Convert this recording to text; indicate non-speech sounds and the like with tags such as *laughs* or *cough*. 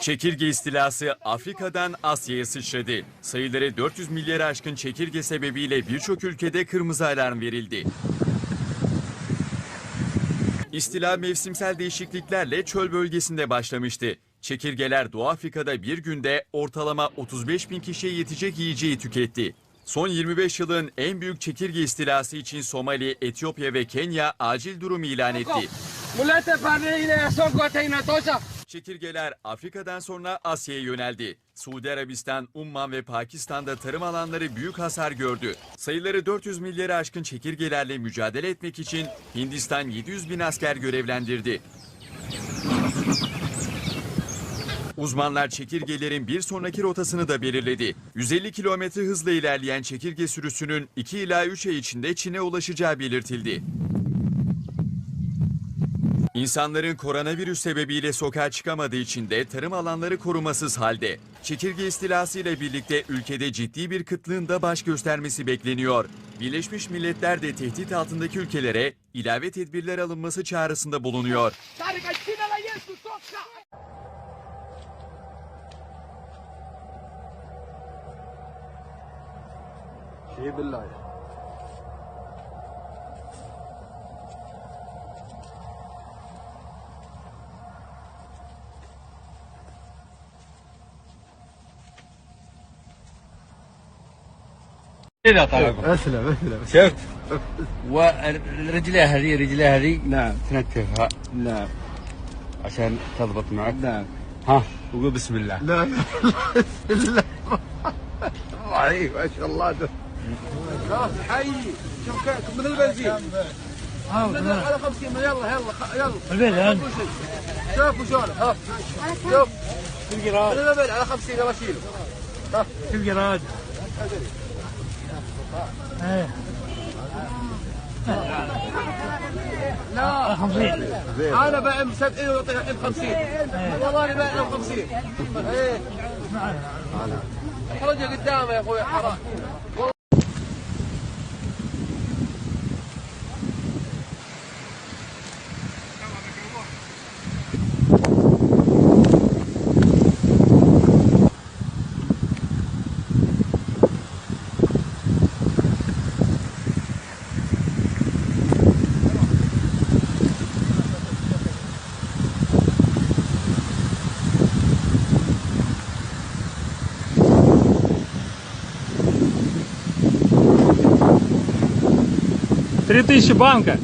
Çekirge istilası Afrika'dan Asya'ya sıçradı. Sayıları 400 milyara aşkın çekirge sebebiyle birçok ülkede kırmızı alarm verildi. İstila mevsimsel değişikliklerle çöl bölgesinde başlamıştı. Çekirgeler Doğu Afrika'da bir günde ortalama 35 bin kişiye yetecek yiyeceği tüketti. Son 25 yılın en büyük çekirge istilası için Somali, Etiyopya ve Kenya acil durum ilan etti. Çekirgeler Afrika'dan sonra Asya'ya yöneldi. Suudi Arabistan, Umman ve Pakistan'da tarım alanları büyük hasar gördü. Sayıları 400 milyara aşkın çekirgelerle mücadele etmek için Hindistan 700 bin asker görevlendirdi. Uzmanlar çekirgelerin bir sonraki rotasını da belirledi. 150 kilometre hızla ilerleyen çekirge sürüsünün 2 ila 3 ay içinde Çin'e ulaşacağı belirtildi. İnsanların koronavirüs sebebiyle sokağa çıkamadığı için de tarım alanları korumasız halde. Çekirge istilası ile birlikte ülkede ciddi bir kıtlığın da baş göstermesi bekleniyor. Birleşmiş Milletler de tehdit altındaki ülkelere ilave tedbirler alınması çağrısında bulunuyor. شيء بالله أسلم أسلم شفت؟ *laughs* ورجليها هذه رجليها هذه نعم. تنتفها. نعم. عشان تضبط معك. نعم. ها؟ وقول بسم الله. لا لا الله. ما شاء الله. ده خلاص حي. شوف كم من البنزين. من على 50 يلا يلا يلا. البيت شوفوا شلون ها. شوف. القراد من البيت على 50 يلا شيله ها. إيه لا. 50 أنا بقى مصدقين إيه ويعطيها ام إيه 50 والله بقى إيه ام 50 إيه؟ أخرجها قدامه يا أخوي حرام. 3000 банка.